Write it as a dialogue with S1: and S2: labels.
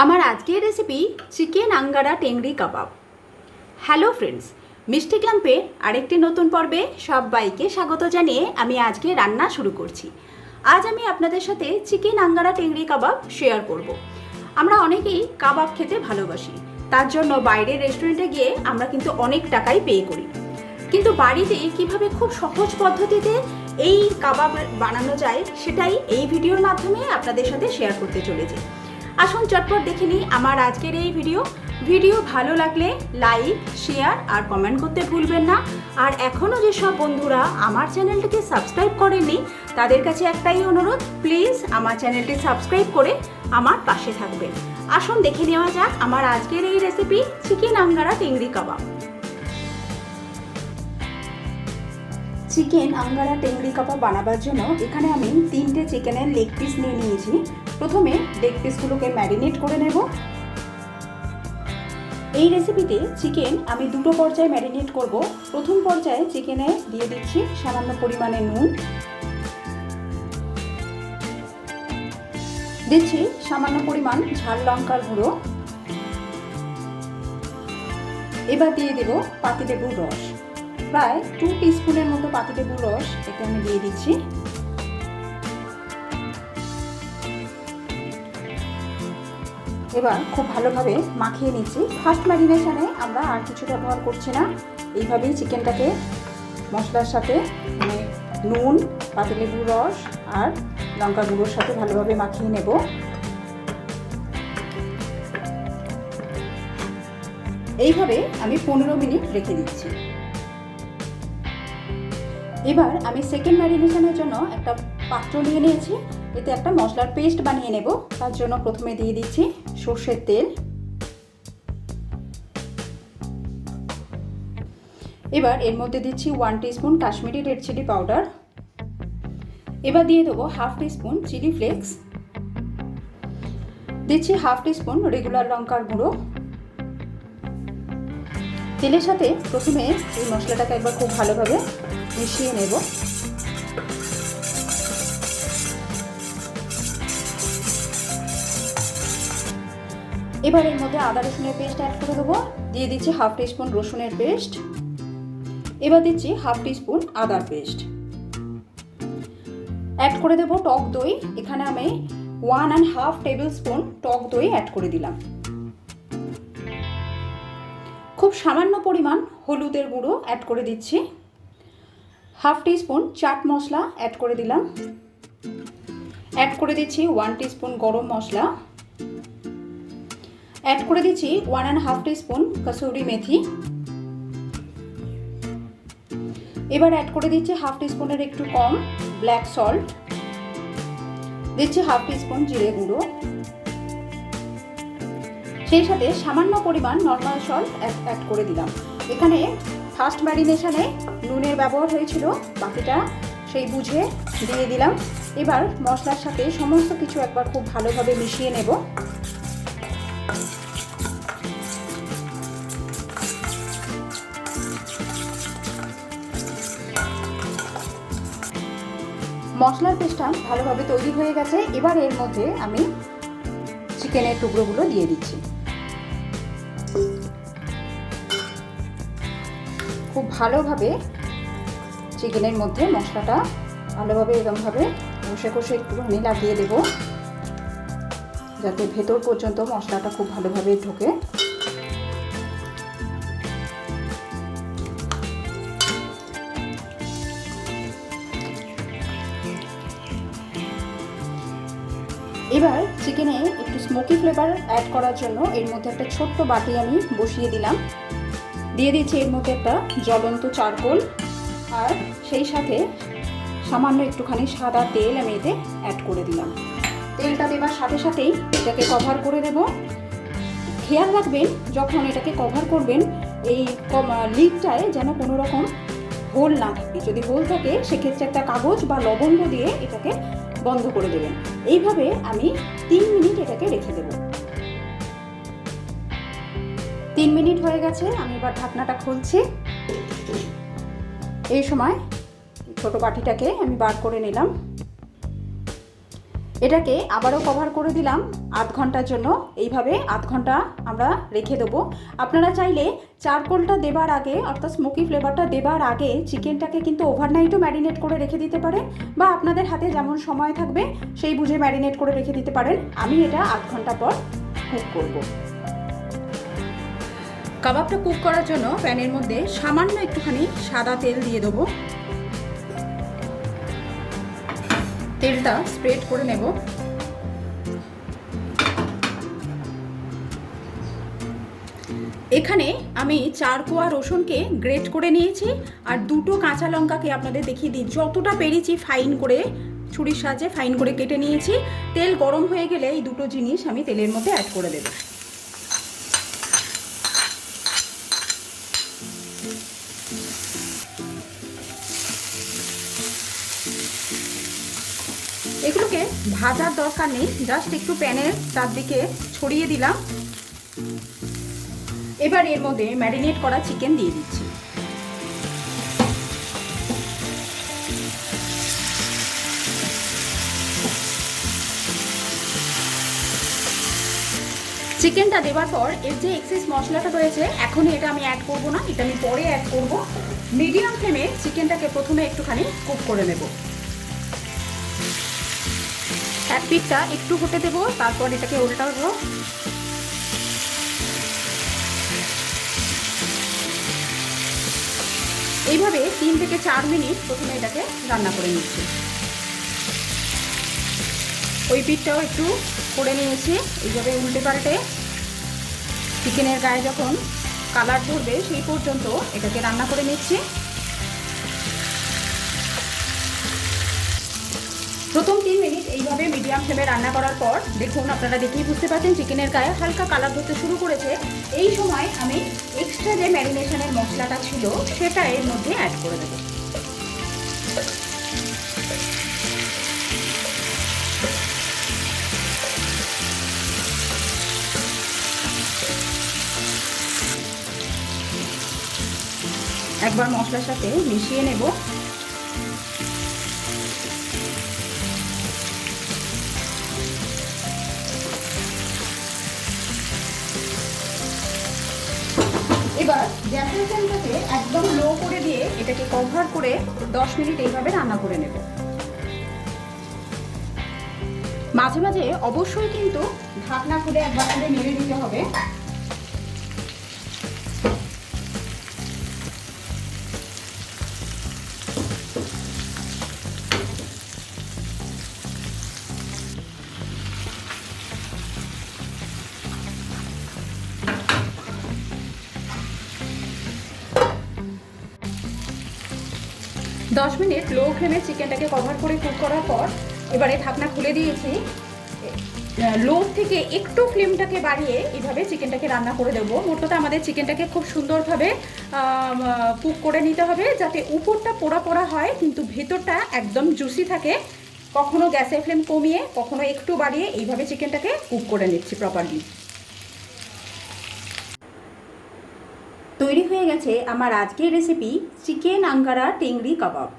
S1: আমার আজকের recipe chicken angara tangri kebab. Hello friends মিষ্টি ক্লাম্পে আরেকটি নতুন পর্বে সবাইকে স্বাগত জানিয়ে আমি আজকে রান্না শুরু করছি। আজ আমি আপনাদের সাথে chicken angara tangri kebab share করব। আমরা অনেকেই কাবাব খেতে ভালোবাসি, তার জন্য বাইরের রেস্টুরেন্টে গিয়ে আমরা কিন্তু অনেক টাকাই পে করি। কিন্তু বাড়িতে কীভাবে খুব সহজ পদ্ধতিতে এই কাবাব বানানো যায়, সেটাই এই ভিডিওর মাধ্যমে আপনাদের সাথে শেয়ার করতে চলেছি। আসুন চটপট দেখে নিই আমার আজকের এই ভিডিও। ভিডিও ভালো লাগলে লাইক, শেয়ার আর কমেন্ট করতে ভুলবেন না। আর এখনও যেসব বন্ধুরা আমার চ্যানেলটিকে সাবস্ক্রাইব করেননি, তাদের কাছে একটাই অনুরোধ, প্লিজ আমার চ্যানেলটি সাবস্ক্রাইব করে আমার পাশে থাকবেন। আসুন দেখে নেওয়া যাক আমার আজকের এই recipe chicken angara tangri kebab. Chicken angara tangri kebab বানাবার জন্য এখানে আমি তিনটে চিকেনের লেগ পিস নিয়ে নিয়েছি। প্রথমে লেগ পিসগুলোকে ম্যারিনেট করে নেব। এই রেসিপিতে চিকেন আমি দুটো পর্যায়ে ম্যারিনেট করব। প্রথম পর্যায়ে চিকেনে দিয়ে দিচ্ছি সামান্য পরিমাণে নুন। দিচ্ছি সামান্য পরিমাণ ঝাল লঙ্কার গুঁড়ো। এবার দিয়ে দেব পাতিলেবুর রস। প্রায় টু টিস্পুনের মতো পাতিলেবুর রস এতে আমি দিয়ে দিচ্ছি। এবার খুব ভালোভাবে মাখিয়ে নিচ্ছি। ফার্স্ট ম্যারিনেশনে আমরা আর কিছু ব্যবহার করছি না। এইভাবেই চিকেনটাকে মশলার সাথে মানে নুন পাতিলেবুর রস আর লঙ্কা গুঁড়োর সাথে ভালোভাবে মাখিয়ে নেব। এইভাবে আমি পনেরো মিনিট রেখে দিচ্ছি। এবার আমি সেকেন্ড ম্যারিনেশনের জন্য একটা পাত্র নিয়ে নিয়েছি। এতে একটা মশলার পেস্ট বানিয়ে নেব। তার জন্য প্রথমে দিয়ে দিচ্ছি সর্ষের তেল। এবার এর মধ্যে দিচ্ছি one spoon Kashmiri red chilli powder এবার দিয়ে দেবো হাফ স্পুন চিলি ফ্লেক্স দিচ্ছি হাফ স্পুন রেগুলার লঙ্কার গুঁড়ো। তেলের সাথে প্রথমে এই মশলাটাকে একবার খুব ভালোভাবে মিশিয়ে নেব। এবার এর মধ্যে আদা রসুনের পেস্ট অ্যাড করে দেবো। দিয়ে দিচ্ছি হাফ স্পুন রসুনের পেস্ট। এবার দিচ্ছি হাফ স্পুন আদার পেস্ট। অ্যাড করে দেবো টক দই। এখানে আমি one and half tablespoon টক দই অ্যাড করে দিলাম। খুব সামান্য পরিমাণ হলুদের গুঁড়ো অ্যাড করে দিচ্ছি। Half spoon chaat masala add করে দিলাম। অ্যাড করে দিচ্ছি ওয়ান স্পুন গরম মশলা। অ্যাড করে দিচ্ছি one and half spoon kasuri methi. এবার অ্যাড করে দিচ্ছি হাফ স্পুনের একটু কম ব্ল্যাক সল্ট দিচ্ছি হাফ স্পুন জিরে গুঁড়ো। সেই সাথে সামান্য পরিমাণ নর্মাল সল্ট অ্যাড করে দিলাম। এখানে ফার্স্ট ম্যারিনেশনে নুনের ব্যবহার হয়েছিল, বাকিটা সেই বুঝে দিয়ে দিলাম। এবার মশলার সাথে সমস্ত কিছু একবার খুব ভালোভাবে মিশিয়ে নেব। মশলার পেস্টটা ভালোভাবে তৈরি হয়ে গেছে। এবার এর মধ্যে আমি চিকেনের টুকরোগুলো দিয়ে দিচ্ছি। ভালোভাবে চিকেনের মধ্যে মশলাটা ভালোভাবে এরকমভাবে কষে কষে একটুখানি লাগিয়ে দেব, যাতে ভেতর পর্যন্ত মশলাটা খুব ভালোভাবে ঢোকে। এবার চিকেনে একটু স্মোকি ফ্লেভার অ্যাড করার জন্য এর মধ্যে একটা ছোট্ট বাটি আমি বসিয়ে দিলাম। দিয়ে দিচ্ছি এর মধ্যে একটা জ্বলন্ত চারকোল আর সেই সাথে সামান্য একটুখানি সাদা তেল আমি এতে অ্যাড করে দিলাম। তেলটা দেবার সাথে সাথেই এটাকে কভার করে দেব। খেয়াল রাখবেন, যখন এটাকে কভার করবেন, এই লিডটায় যেন কোনো রকম হোল না থাকে। যদি হোল থাকে, সেক্ষেত্রে একটা কাগজ বা লবঙ্গ দিয়ে এটাকে বন্ধ করে দেবেন। এইভাবে আমি তিন মিনিট এটাকে রেখে দেব। তিন মিনিট হয়ে গেছে, আমি এবার ঢাকনাটা খুলছি। এই সময় ছোট বাটিটাকে আমি বার করে নিলাম। এটাকে আবারও কভার করে দিলাম আধ ঘণ্টার জন্য। এইভাবে আধ ঘণ্টা আমরা রেখে দেবো। আপনারা চাইলে চারকোলটা দেবার আগে, অর্থাৎ স্মোকি ফ্লেভারটা দেবার আগে চিকেনটাকে কিন্তু ওভারনাইটও ম্যারিনেট করে রেখে দিতে পারেন বা আপনাদের হাতে যেমন সময় থাকবে, সেই বুঝে ম্যারিনেট করে রেখে দিতে পারেন। আমি এটা আধ ঘণ্টা পর কুক করব। কাবাবটা কুক করার জন্য প্যানের মধ্যে সামান্য একটুখানি সাদা তেল দিয়ে দেবো। তেলটা স্প্রেড করে নেব। এখানে আমি চার কোয়া রসুনকে গ্রেট করে নিয়েছি আর দুটো কাঁচা লঙ্কাকে আপনাদের দেখিয়ে দিই। যতটা পেরেছি ফাইন করে, ছুরির সাহায্যে ফাইন করে কেটে নিয়েছি। তেল গরম হয়ে গেলে এই দুটো জিনিস আমি তেলের মধ্যে অ্যাড করে দেবো। ভাজার দরকার নেই জাস্ট একটু প্যানের চারদিকে ছড়িয়ে দিলাম। এবার এর মধ্যে ম্যারিনেট করা চিকেন দিয়ে দিচ্ছি। চিকেনটা দেওয়ার পর এর যে এক্সেস মশলাটা রয়েছে এখন এটা আমি অ্যাড করব না, এটা আমি পরে অ্যাড করব। মিডিয়াম ফ্লেমে চিকেনটাকে প্রথমে একটুখানি কুক করে নেব। এক পিঠটা একটু হতে দেবো, তারপর এটাকে উল্টাবো। এইভাবে তিন থেকে চার মিনিট প্রথমে এটাকে রান্না করে নিচ্ছি। ওই পিঠটাও একটু করে নিয়েছি, এইভাবে উল্টে পাল্টে। চিকেনের গায়ে যখন কালার ধরবে, সেই পর্যন্ত এটাকে রান্না করে নিচ্ছি। প্রথম তিন মিনিট এইভাবে মিডিয়াম ফ্লেমে রান্না করার পর দেখুন, আপনারা দেখেই বুঝতে পারছেন চিকেনের গায়ে হালকা কালার ধরতে শুরু করেছে। এই সময় আমি এক্সট্রা যে ম্যারিনেশনের মশলাটা ছিল, সেটা এর মধ্যে অ্যাড করে দেবো। একবার মশলার সাথে মিশিয়ে নেব। গ্যাসের ফ্লেমটাকে একদম লো করে দিয়ে এটাকে কভার করে দশ মিনিট এইভাবে রান্না করে নেব। মাঝে মাঝে অবশ্যই কিন্তু ঢাকনা খুলে একবার করে নেড়ে দিতে হবে। দশ মিনিট লো ফ্লেমে চিকেনটাকে কভার করে কুক করার পর, এবারে ঢাকনা খুলে দিয়েছি। লো থেকে একটু ফ্লেমটাকে বাড়িয়ে এইভাবে চিকেনটাকে রান্না করে দেবো। মোট আমাদের চিকেনটাকে খুব সুন্দরভাবে কুক করে নিতে হবে যাতে উপরটা পোড়া পোড়া হয়, কিন্তু ভেতরটা একদম জুসি থাকে। কখনো গ্যাসের ফ্লেম কমিয়ে, কখনো একটু বাড়িয়ে এইভাবে চিকেনটাকে কুক করে নিচ্ছি প্রপারলি তৈরি হয়ে গেছে আমার আজকের রেসিপি চিকেন আঙ্গারা টেংরি কাবাব।